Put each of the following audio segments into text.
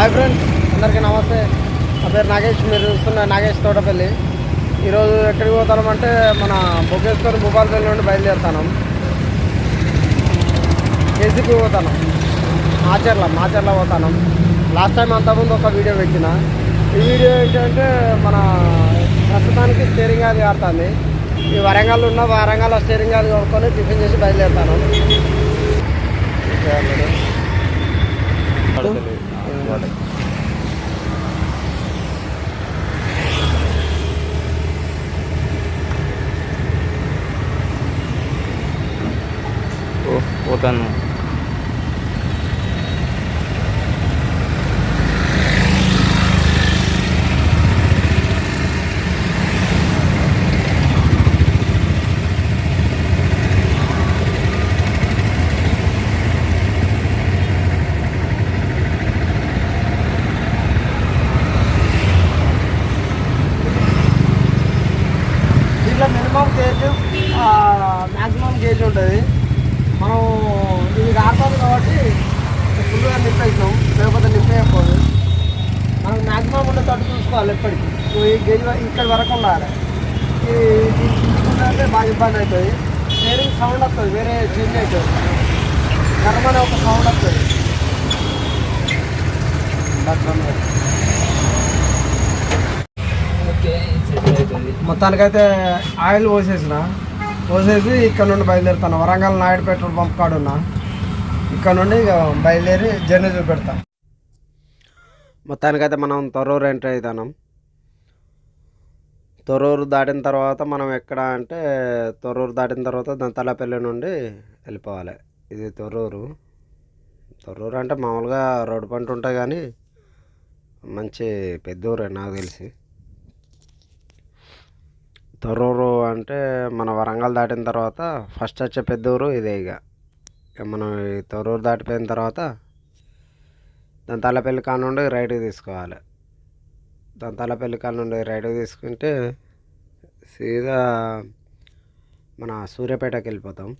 Hi friends అందరికీ నమస్తే. నా పేరు నాగేష్ మీరు చూస్తున్న నాగేష్ తోటపల్లి. ఈరోజు ఎక్కడికి పోతాం అంటే మన బొగ్గేసుకొని భూపాలపల్లి నుండి బయలుదేరుతాను. కేసీపీ పోతాను. మాచర్ల మాచర్ల పోతాను. లాస్ట్ టైం అంతకుముందు ఒక వీడియో పెట్టిన. ఈ వీడియో ఏంటంటే మన ప్రస్తుతానికి స్టీరింగ్ అది ఆడుతుంది. ఈ వరంగల్ ఉన్న వరంగల్ స్టీరింగ్ అది కొనుక్కొని టిఫిన్ చేసి బయలుదేరుతాను. ఓ పోతాను దీంట్లో మినిమం గేజ్ మ్యాక్సిమం గేజ్ ఉంటుంది మనం ఇది కాడుతుంది కాబట్టి ఫుల్గా నింపేసినాం లేకపోతే నింపేయకపోదు మనం మ్యాక్సిమం ఉండేటట్టు చూసుకోవాలి ఎప్పటికీ సో ఈ గేజ్ ఇక్కడ వరకు ఉండాలి. అంటే బాగా ఇబ్బంది అవుతుంది. స్టేరింగ్ సౌండ్ వస్తుంది వేరే చేంజ్ అవుతుంది. గర్మనే ఒక సౌండ్ వస్తుంది. మొత్తానికైతే ఆయిల్ పోసేసిన. పోసేసి ఇక్కడ నుండి బయలుదేరుతాను వరంగల్ నాయుడు పెట్రోల్ పంప్ కాడ ఉన్నా. ఇక్కడ నుండి ఇక బయలుదేరి జర్నీ చూపెడతా. మొత్తానికైతే మనం తొర్రూరు ఎంటర్ అవుతాం తొర్రూరు దాటిన తర్వాత మనం ఎక్కడ అంటే తొర్రూరు దాటిన తర్వాత దంతలపల్లి నుండి వెళ్ళిపోవాలి. ఇది తొర్రూరు. తొర్రూరు అంటే మామూలుగా రోడ్డు పంట ఉంటాయి కానీ మంచి పెద్ద ఊరే నాకు తెలిసి. తొర్రూరు అంటే మన వరంగల్ దాటిన తర్వాత ఫస్ట్ వచ్చే పెద్ద ఊరు ఇదే ఇక. ఇక మనం తొర్రూరు దాటిపోయిన తర్వాత దంతాలపల్లి కాడ నుండి రైట్కి తీసుకోవాలి. దంతాలపల్లి కాడ నుండి రైట్కి తీసుకుంటే సీదా మన సూర్యాపేటకి వెళ్ళిపోతాం.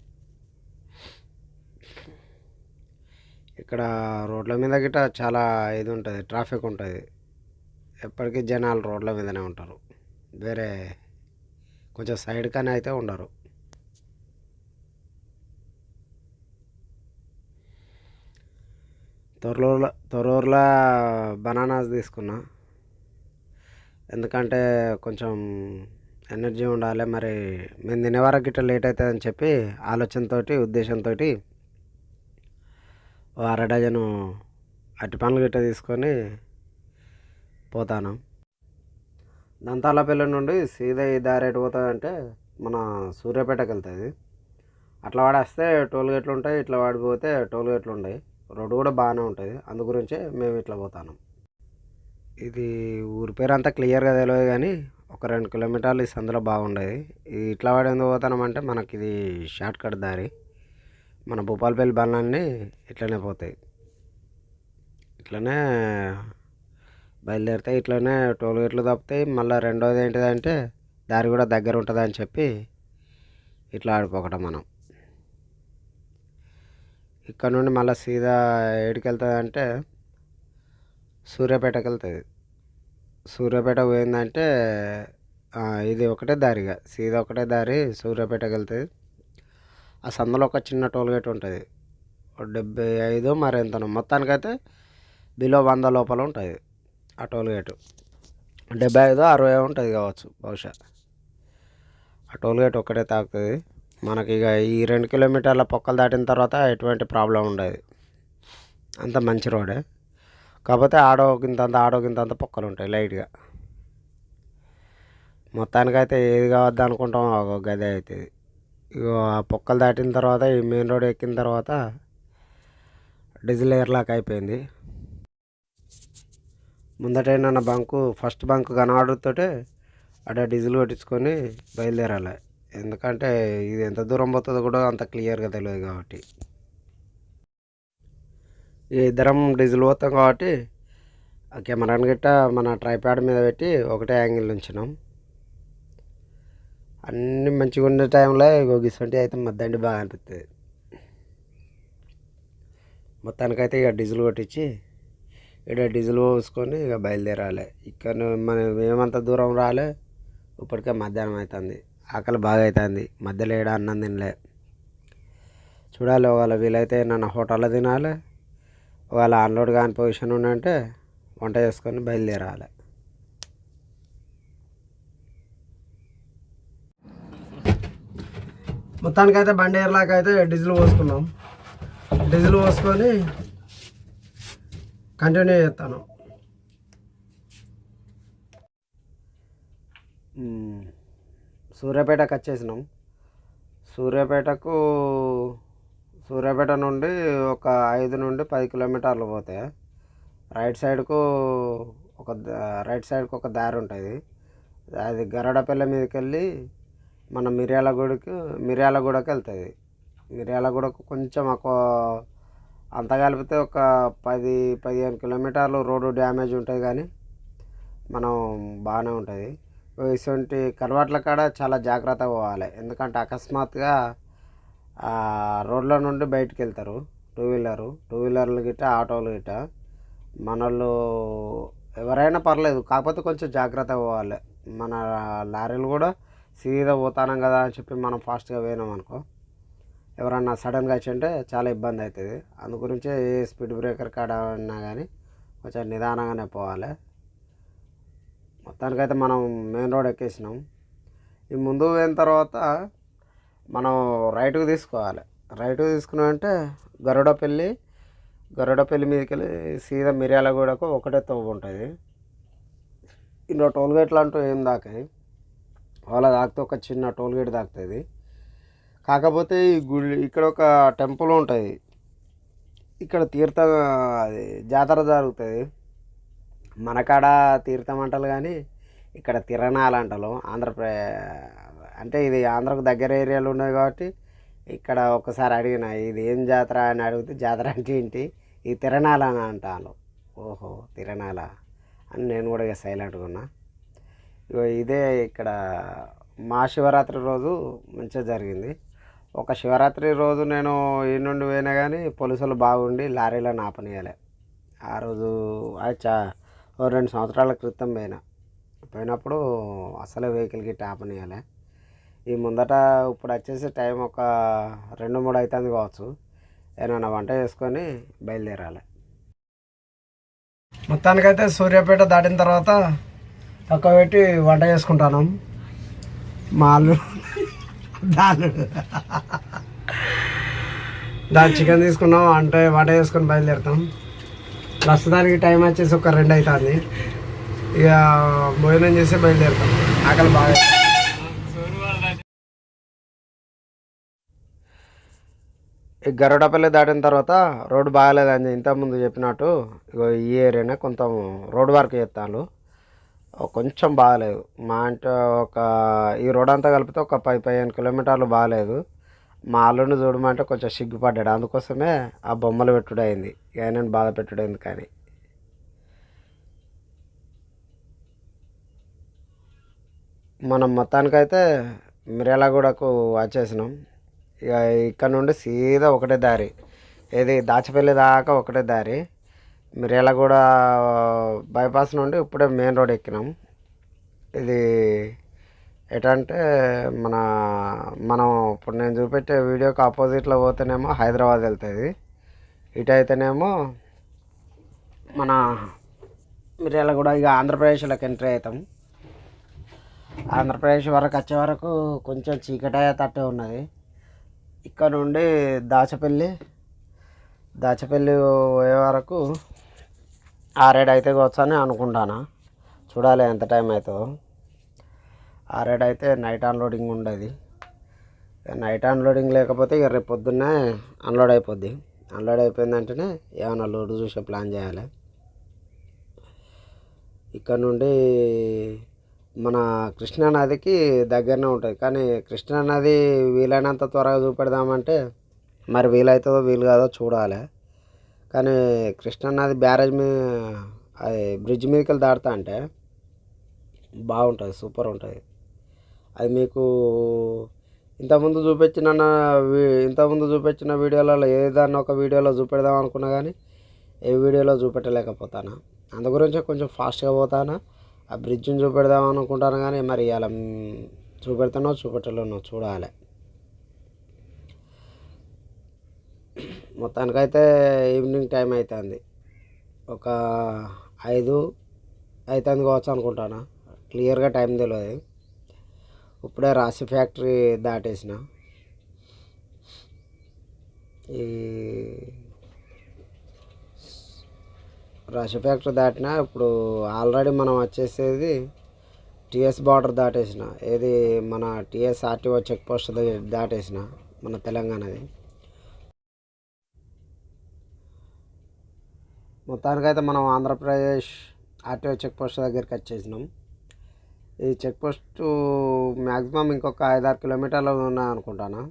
ఇక్కడ రోడ్ల మీద గిట్ట చాలా ఇది ఉంటుంది ట్రాఫిక్ ఉంటుంది. ఎప్పటికీ జనాలు రోడ్ల మీదనే ఉంటారు. వేరే కొంచెం సైడ్ కానీ అయితే ఉండరు. తొర్రూరులో తొర్రూరులో బనానాస్ తీసుకున్నా. ఎందుకంటే కొంచెం ఎనర్జీ ఉండాలి. మరి మేము తినే వరకు గిట్ట లేట్ అవుతుందని చెప్పి ఆలోచనతో ఉద్దేశంతో ఓ అర డజను అట్టి పండ్లు గిట్ట తీసుకొని పోతాను. దంతాలపల్లి నుండి సీదా ఈ దారి ఎటు పోతుందంటే మన సూర్యాపేటకి వెళ్తుంది. అట్లా వాడేస్తే టోల్ గేట్లు ఉంటాయి ఇట్లా వాడిపోతే టోల్ గేట్లు ఉంటాయి రోడ్డు కూడా బాగానే ఉంటుంది. అందు గురించే మేము ఇట్లా పోతాను. ఇది ఊరి పేరు అంతా క్లియర్గా తెలియదు కానీ ఒక రెండు కిలోమీటర్లు ఈ సందులో బాగుండేది. ఇట్లా వాడి ఎందుకు పోతామంటే మనకి ఇది షార్ట్ కట్ దారి. మన భూపాలపల్లి బండ్లన్నీ ఇట్లనే పోతాయి. ఇట్లనే బయలుదేరితే ఇట్లనే టోల్ గేట్లు తప్పుతాయి. మళ్ళీ రెండోది ఏంటిదంటే దారి కూడా దగ్గర ఉంటుంది అని చెప్పి ఇట్లా ఆడిపోకటం మనం. ఇక్కడ నుండి మళ్ళీ సీదా ఏడికి వెళ్తుంది అంటే సూర్యాపేటకి వెళ్తుంది సూర్యాపేట పోయిందంటే ఇది ఒకటే దారిగా సీదా ఒకటే దారి సూర్యాపేటకి వెళ్తుంది ఆ సందులో ఒక చిన్న టోల్గేట్ ఉంటుంది. డెబ్బై ఐదు మరి ఎంతనో. మొత్తానికైతే బిలో వంద లోపల ఉంటుంది ఆ టోల్గేటు డెబ్బై ఐదు అరవై ఉంటుంది కావచ్చు బహుశా. ఆ టోల్గేట్ ఒక్కటే తాకుతుంది. మనకి ఇక ఈ రెండు కిలోమీటర్ల పొక్కలు దాటిన తర్వాత ఎటువంటి ప్రాబ్లం ఉండదు. అంత మంచి రోడే. కాకపోతే ఆడో గింతంత ఆడో గింతంత పొక్కలు ఉంటాయి లైట్గా. మొత్తానికైతే ఏది కావద్దు అనుకుంటామో ఒక గది అవుతుంది ఇగో ఆ పొక్కలు దాటిన తర్వాత ఈ మెయిన్ రోడ్ ఎక్కిన తర్వాత డీజిల్ ఎయిర్లాక్ అయిపోయింది. ముందటైనా బంకు ఫస్ట్ బంక్ కనబడుతుంటే అక్కడ డీజిల్ కొట్టించుకొని బయలుదేరాలి. ఎందుకంటే ఇది ఎంత దూరం పోతుందో కూడా అంత క్లియర్గా తెలియదు కాబట్టి. ఇద్దరం డీజిల్ పోతాం కాబట్టి ఆ కెమెరాని గిట్ట మన ట్రైప్యాడ్ మీద పెట్టి ఒకటే యాంగిల్ ఉంచినాం. అన్నీ మంచిగా ఉండే టైంలో ఇగో గిసంటి అయితే మద్దండి బాగా అనిపిస్తుంది మొత్తానికైతే ఇక డీజిల్ కొట్టించి ఇక్కడ డీజిల్ పోసుకొని ఇక బయలుదేరాలి. ఇక్కడ మనం ఏమంత దూరం రాలే ఇప్పటికే మధ్యాహ్నం అవుతుంది ఆకలి బాగా అవుతుంది మధ్యలో ఏడ అన్నం తినలే. చూడాలి ఒకవేళ వీలైతే నన్ను హోటల్లో తినాలి. ఒకవేళ అన్లోడ్ కాని పొజిషన్ ఉండంటే వంట చేసుకొని బయలుదేరాలి. మొత్తానికైతే బండి ఎర్లాక అయితే డీజిల్ పోసుకున్నాం. డీజిల్ పోసుకొని కంటిన్యూ చేస్తాను. సూర్యాపేటకు వచ్చేసినాం. సూర్యాపేటకు సూర్యాపేట నుండి ఒక ఐదు నుండి పది కిలోమీటర్లు పోతే రైట్ సైడ్కు ఒక ద- రైట్ సైడ్కు ఒక దారి ఉంటుంది. అది గరడపల్లె మీదకి వెళ్ళి మన మిర్యాలగూడకి మిర్యాలగూడకి వెళ్తుంది. మిర్యాలగూడకు కొంచెం ఒక అంత కలిపితే ఒక పది పదిహేను కిలోమీటర్లు రోడ్డు డ్యామేజ్ ఉంటుంది కానీ మనం బాగానే ఉంటుంది. ఇటువంటి కలవాట్ల కాడ చాలా జాగ్రత్తగా పోవాలి. ఎందుకంటే అకస్మాత్తుగా రోడ్ల నుండి బయటకు వెళ్తారు టూ వీలరు టూ వీలర్లు గిట్ట ఆటోలు గిట్ట. మనోళ్ళు ఎవరైనా పర్లేదు కాకపోతే కొంచెం జాగ్రత్తగా పోవాలి. మన లారీలు కూడా సీదా పోతానం కదా అని చెప్పి మనం ఫాస్ట్గా పోయినాం అనుకో. ఎవరన్నా సడన్గా వచ్చింటే చాలా ఇబ్బంది అవుతుంది అందు గురించే ఏ స్పీడ్ బ్రేకర్ కాడ ఉన్నా కానీ కొంచెం నిదానంగానే పోవాలి. మొత్తానికైతే మనం మెయిన్ రోడ్ ఎక్కేసినాం. ఈ ముందు పోయిన తర్వాత మనం రైట్కి తీసుకోవాలి. రైట్కి తీసుకున్నామంటే గరుడపల్లి గరుడపల్లి మీదకి వెళ్ళి సీదా మిర్యాలగూడకు ఒకటే తవ్వు ఉంటుంది. ఇందులో టోల్ గేట్లు అంటూ ఏం దాకాయి. వాళ్ళ దాకితే ఒక చిన్న టోల్ గేట్ దాకుతుంది. కాకపోతే ఈ గుడి ఇక్కడ ఒక టెంపుల్ ఉంటుంది. ఇక్కడ తీర్థ అది జాతర జరుగుతుంది. మనకాడ తీర్థం అంటారు కానీ ఇక్కడ తిరణాలు అంటారు ఆంధ్రప్రదే అంటే ఇది ఆంధ్రకు దగ్గర ఏరియాలో ఉన్నాయి కాబట్టి ఇక్కడ ఒకసారి అడిగిన ఇది ఏం జాతర? అని అడిగితే జాతర అంటే ఏంటి? ఈ తిరణాల అని అంటాను. ఓహో తిరణాల అని నేను కూడా ఇక సైలెంట్గా ఉన్నా. ఇగో ఇదే ఇక్కడ మా శివరాత్రి రోజు మంచిగా జరిగింది. ఒక శివరాత్రి రోజు నేను ఈ నుండి పోయినా కానీ పోలీసులు బాగుండి లారీలో ఆపనీయాలి ఆ రోజు చా ఓ రెండు సంవత్సరాల క్రితం పోయినా. పోయినప్పుడు అసలే వెహికల్ గిట్ట ఆపనీయాలి. ఈ ముందట ఇప్పుడు వచ్చేసి టైం ఒక రెండు మూడు అవుతుంది కావచ్చు. ఏమైనా వంట చేసుకొని బయలుదేరాలి. మొత్తానికైతే సూర్యాపేట దాటిన తర్వాత తక్కువ పెట్టి వంట చేసుకుంటాను. మా దాలు దాని చికెన్ తీసుకున్నాం అంటే వంట చేసుకొని బయలుదేరుతాం. ప్రస్తుతానికి టైం వచ్చేసి ఒక రెండు అవుతుంది ఇక భోజనం చేసి బయలుదేరుతాం. ఆకలి బాగా ఈ గరుడపల్లి దాటిన తర్వాత రోడ్డు బాగాలేదని ఇంతకుముందు చెప్పినట్టు ఇగో ఈ ఏరియానే కొంత రోడ్ వర్క్ చేస్తాను కొంచెం బాగాలేదు. మా అంటే ఒక ఈ రోడ్ అంతా కలిపితే ఒక పది పదిహేను కిలోమీటర్లు బాగాలేదు. మా అల్లుడిని చూడమంటే కొంచెం సిగ్గుపడ్డాడు. అందుకోసమే ఆ బొమ్మలు పెట్టుడు అయింది బాధ పెట్టుడు అయింది కానీ మనం మొత్తానికైతే మిర్యాలగూడకు వచ్చేసినాం. ఇక్కడ నుండి సీదా ఒకటే దారి. ఏది దాచపల్లి దాకా ఒకటే దారి. మిర్యాలగూడ బైపాస్ నుండి ఇప్పుడే మెయిన్ రోడ్ ఎక్కినాం. ఇది ఎటంటే మన మనం ఇప్పుడు నేను చూపెట్టే వీడియోకి ఆపోజిట్లో పోతేనేమో హైదరాబాద్ వెళ్తుంది. ఇటు అయితేనేమో మన మిర్యాలగూడ ఇక ఆంధ్రప్రదేశ్లోకి ఎంట్రీ అవుతాం. ఆంధ్రప్రదేశ్ వరకు వచ్చే వరకు కొంచెం చీకటి తట్టే ఉన్నది. ఇక్కడ నుండి దాచపల్లి దాచపల్లి పోయే వరకు ఆరేడు అయితే అని అనుకుంటాను. చూడాలి ఎంత టైం అవుతుందో. ఆరేడు అయితే నైట్ అన్లోడింగ్ ఉండదు. నైట్ అన్లోడింగ్ లేకపోతే ఇక రేపు పొద్దున్నే అన్లోడ్ అయిపోద్ది. అన్లోడ్ అయిపోయిందంటేనే ఏమైనా లోడ్ చూసే ప్లాన్ చేయాలి. ఇక్కడ నుండి మన కృష్ణా నదికి దగ్గరనే ఉంటుంది కానీ కృష్ణా నది వీలైనంత త్వరగా చూపెడదామంటే మరి వీలవుతుందో వీలు కాదో చూడాలి. కానీ కృష్ణా నది బ్యారేజ్ మీద అది బ్రిడ్జ్ మీదకి వెళ్ళి దాటుతా అంటే బాగుంటుంది సూపర్ ఉంటుంది. అది మీకు ఇంతకుముందు చూపించిన ఇంతకుముందు చూపించిన వీడియోలలో ఏదన్నా ఒక వీడియోలో చూపెడదాం అనుకున్నా కానీ ఏ వీడియోలో చూపెట్టలేకపోతాను. అందు గురించి కొంచెం ఫాస్ట్గా పోతాను. ఆ బ్రిడ్జ్ని చూపెడదాం అనుకుంటాను కానీ మరి ఇలా చూపెడతానో చూపెట్టలేనో చూడాలి. మొత్తానికైతే ఈవినింగ్ టైం అవుతుంది ఒక ఐదు అవుతుంది కావచ్చు అనుకుంటాను. క్లియర్గా టైం తెలియదు ఇప్పుడే రాశి ఫ్యాక్టరీ దాటేసిన. ఈ రష్ ఫ్యాక్టరీ దాటిన ఇప్పుడు ఆల్రెడీ మనం వచ్చేసేది టిఎస్ బార్డర్ దాటేసిన ఏది మన టిఎస్ ఆర్టీఓ చెక్ పోస్ట్ దగ్గర దాటేసిన మన తెలంగాణది. మొత్తానికైతే మనం ఆంధ్రప్రదేశ్ ఆర్టీఓ చెక్ పోస్ట్ దగ్గరికి వచ్చేసినాం. ఈ చెక్ పోస్ట్ మ్యాక్సిమం ఇంకొక ఐదారు కిలోమీటర్లు ఉన్నాయి అనుకుంటాను.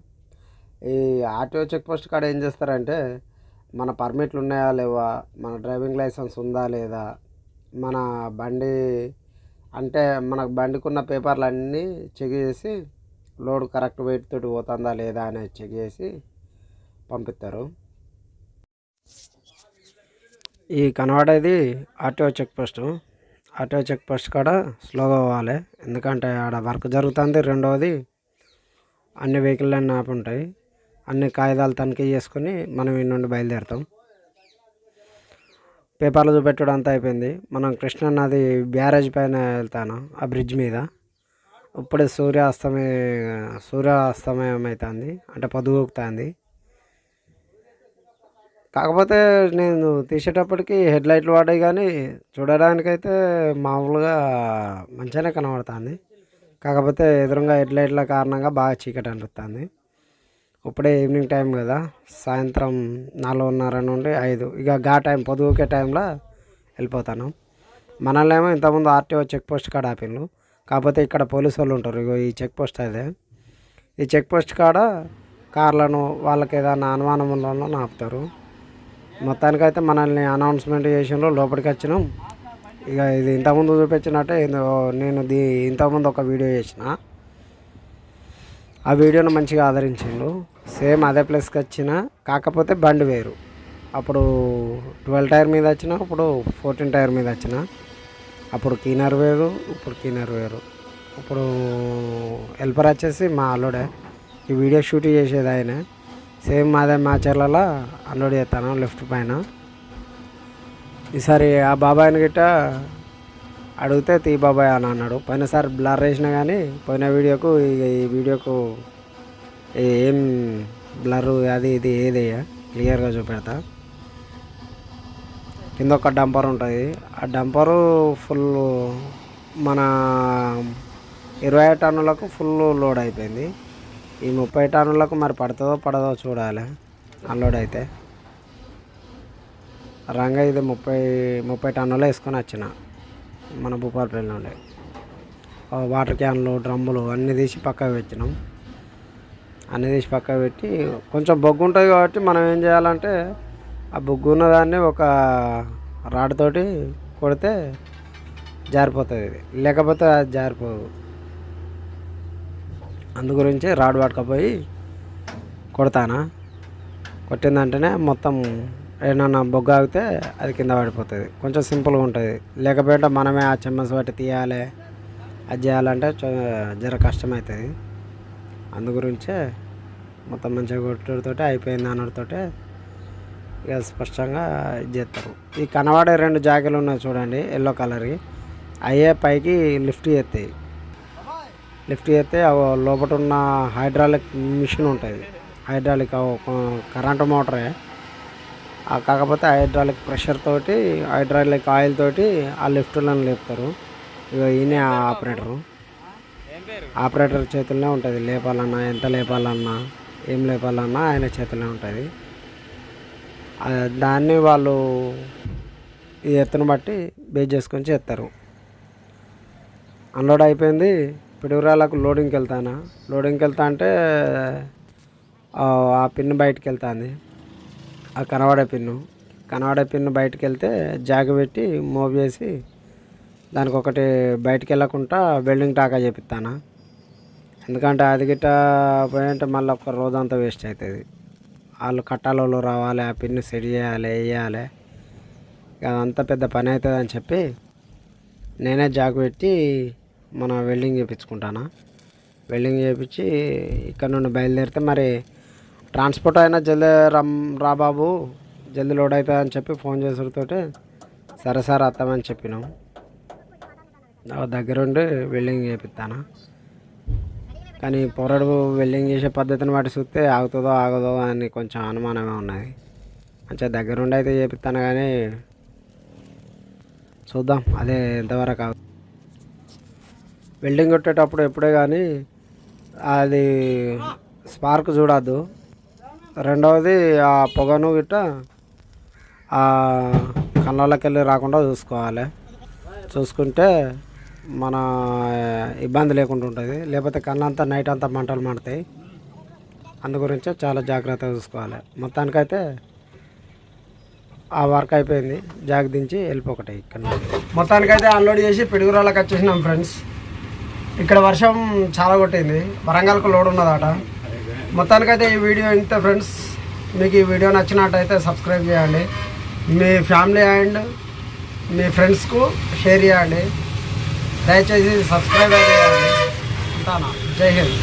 ఈ ఆర్టీఓ చెక్ పోస్ట్ కాడ ఏం చేస్తారంటే మన పర్మిట్లు ఉన్నాయా లేవా? మన డ్రైవింగ్ లైసెన్స్ ఉందా లేదా? మన బండి అంటే మన బండికున్న పేపర్లు అన్నీ చెక్ చేసి లోడ్ కరెక్ట్ వెయిట్ తోటి పోతుందా లేదా అనేది చెక్ చేసి పంపిస్తారు. ఈ కనబడేది RTO check post. RTO check post కాడ స్లోగా పోవాలి. ఎందుకంటే ఆడ వర్క్ జరుగుతుంది. రెండవది అన్ని వెహికల్ అన్నీ ఆపి ఉంటాయి అన్ని కాగితాలు తనిఖీ చేసుకొని మనం ఈ నుండి బయలుదేరుతాం. పేపర్లు చూపెట్టడం అంతా అయిపోయింది. మనం కృష్ణా నది బ్యారేజ్ పైన వెళ్తాను ఆ బ్రిడ్జ్ మీద. ఇప్పుడే సూర్యాస్తమయ సూర్యాస్తమయం అవుతుంది అంటే పొద్దుగుకుతుంది కాకపోతే నేను తీసేటప్పటికి హెడ్ లైట్లు పడ్డాయి కానీ చూడడానికైతే మామూలుగా మంచిగానే కనబడుతుంది. కాకపోతే ఎదురుగా హెడ్ లైట్ల కారణంగా బాగా చీకటి అనిపిస్తుంది. ఇప్పుడే ఈవినింగ్ టైం కదా. సాయంత్రం నాలుగున్నర నుండి ఐదు. ఇక గా టైం పొదువుకే టైంలో వెళ్ళిపోతాను. మనల్ని ఏమో ఇంతకుముందు ఆర్టీఓ చెక్ పోస్ట్ కాడ ఆపిల్లు కాకపోతే ఇక్కడ పోలీసు వాళ్ళు ఉంటారు. ఇగో ఈ చెక్ పోస్ట్ అదే. ఈ చెక్ పోస్ట్ కాడ కార్లను వాళ్ళకి ఏదైనా అనుమానం ఉన్న ఆపుతారు. మొత్తానికైతే మనల్ని అనౌన్స్మెంట్ చేసిన లోపలికి వచ్చినాం. ఇక ఇది ఇంతకుముందు చూపించినట్టే నేను దీ ఇంతకుముందు ఒక వీడియో చేసిన. ఆ వీడియోను మంచిగా ఆదరించిండు. సేమ్ అదే ప్లేస్కి వచ్చిన కాకపోతే బండి వేరు. అప్పుడు ట్వెల్వ్ టైర్ మీద వచ్చిన ఇప్పుడు ఫోర్టీన్ టైర్ మీద వచ్చిన. అప్పుడు కీనర్ వేరు ఇప్పుడు కీనర్ వేరు. ఇప్పుడు హెల్పర్ వచ్చేసి మా అల్లుడే. ఈ వీడియో షూట్ చేసేది ఆయన. సేమ్ మాదే మా చెర్లలో అల్లుడు చేస్తాను లెఫ్ట్ పైన. ఈసారి ఆ బాబాయ్ని గిట్ట అడిగితే తీ బాబాయ్ అని అన్నాడు. పోయినసారి బ్లర్ వేసినా కానీ పోయిన వీడియోకు ఈ వీడియోకు ఏం బ్లర్ అది ఇది ఏది క్లియర్గా చూపెడతా. కింద ఒక డంపర్ ఉంటుంది. ఆ డంపరు ఫుల్ మన ఇరవై టన్నులకు ఫుల్ లోడ్ అయిపోయింది. ఈ ముప్పై టన్నులకు మరి పడుతుందో పడదో చూడాలి. అన్లోడ్ అయితే. రంగా ఇది ముప్పై ముప్పై టన్నులు వేసుకొని వచ్చిన. మన భూపాలపల్లి నుండి వాటర్ క్యాన్లు డ్రమ్ములు అన్నీ తీసి పక్కకు పెట్టినాం. అన్నీ తీసి పక్కకు పెట్టి కొంచెం బొగ్గు ఉంటుంది కాబట్టి మనం ఏం చేయాలంటే ఆ బొగ్గు ఉన్నదాన్ని ఒక రాడ్తోటి కొడితే జారిపోతుంది ఇది. లేకపోతే అది జారిపోదు. అందు గురించి రాడ్ పట్టుకపోయి కొడతానా? కొట్టిందంటేనే మొత్తం ఏమన్నా బొగ్గు ఆగితే అది కింద పడిపోతుంది. కొంచెం సింపుల్గా ఉంటుంది. లేకపోతే మనమే ఆ చెమ్మస్ బట్టి తీయాలి అది చేయాలంటే చ- జర కష్టమవుతుంది. అందు గురించే మొత్తం మంచిగా కొట్టుడితోటి అయిపోయింది అనడితోటే ఇక స్పష్టంగా ఇది చేస్తారు. ఈ కనబడే రెండు జాకెలు ఉన్నాయి చూడండి ఎల్లో కలర్వి. అయ్యే పైకి లిఫ్ట్ చేస్తాయి లిఫ్ట్ చేస్తే లోపల ఉన్న హైడ్రాలిక్ మిషన్ ఉంటుంది. హైడ్రాలిక్ కరెంటు మోటరే. కాకపోతే హైడ్రాలిక్ ప్రెషర్ తోటి హైడ్రాలిక్ ఆయిల్ తోటి ఆ లిఫ్ట్లను లేపుతారు. ఇక ఈయనే ఆపరేటరు. ఆపరేటర్ చేతుల్లోనే ఉంటుంది. లేపాలన్నా ఎంత లేపాలన్నా ఏం లేపాలన్నా ఆయన చేతుల్లోనే ఉంటుంది. దాన్ని వాళ్ళు ఈ ఎత్తును బట్టి బేస్ చేసుకొని చేస్తారు అన్లోడ్ అయిపోయింది. పిడుగురాలకు లోడింగ్కి వెళ్తానా లోడింగ్కి వెళ్తా అంటే ఆ ఆ పిన్ బయటికి వెళ్తాంది ఆ కనవాడ పిన్ను. కనవాడ పిన్ను బయటకు వెళ్తే జాగ పెట్టి మూవ్ చేసి దానికి ఒకటి బయటికి వెళ్ళకుండా వెల్డింగ్ టాకా చేపిస్తానా ఎందుకంటే అది గిట్ట పోయంటే మళ్ళీ ఒక రోజంతా వేస్ట్ అవుతుంది వాళ్ళు కట్టాలలో రావాలి ఆ పిన్ సెట్ చేయాలి వేయాలి. అదంతా పెద్ద పని అవుతుంది అని చెప్పి నేనే జాక్ పెట్టి మన వెల్డింగ్ చేయించుకుంటాను వెల్డింగ్ చేయించి ఇక్కడ నుండి బయలుదేరితే మరి ట్రాన్స్పోర్ట్ అయినా జల్దీ రమ్ రా బాబు. జల్దీ లోడ్ అవుతుంది అని చెప్పి ఫోన్ చేసుడుతోటి సరే సార్ వస్తామని చెప్పినాం. నా దగ్గరుండి వెల్డింగ్ చేపిస్తాను కానీ పొరడు వెల్డింగ్ చేసే పద్ధతిని బట్టి చూస్తే ఆగుతుందో ఆగదో అని కొంచెం అనుమానమే ఉన్నది. మంచిగా దగ్గరుండి అయితే చేపిస్తాను కానీ చూద్దాం అదే ఎంతవరకు ఆగు. వెల్డింగ్ కొట్టేటప్పుడు ఎప్పుడే కానీ అది స్పార్క్ చూడద్దు. రెండవది ఆ పొగను గిట్ట ఆ కళ్ళకి వెళ్ళి రాకుండా చూసుకోవాలి. చూసుకుంటే మన ఇబ్బంది లేకుండా ఉంటుంది. లేకపోతే కళ్ళంతా నైట్ అంతా మంటలు మండుతాయి. అందు గురించి చాలా జాగ్రత్తగా చూసుకోవాలి. మొత్తానికైతే ఆ వర్క్ అయిపోయింది. జాగ్ దించి వెళ్ళిపోకటే ఇక్కడ మొత్తానికైతే అన్లోడ్ చేసి పిడుగురాళ్ళకి వచ్చేసినాం ఫ్రెండ్స్. ఇక్కడ వర్షం చాలా కొట్టింది. వరంగల్కు లోడ్ ఉన్నదట. మొత్తానికైతే ఈ వీడియో ఇంత ఫ్రెండ్స్. మీకు ఈ వీడియో నచ్చినట్టయితే సబ్స్క్రైబ్ చేయండి. మీ ఫ్యామిలీ అండ్ మీ ఫ్రెండ్స్కు షేర్ చేయండి. దయచేసి సబ్స్క్రైబ్ అయితే చేయండి. ఉంటానా? జై హింద్.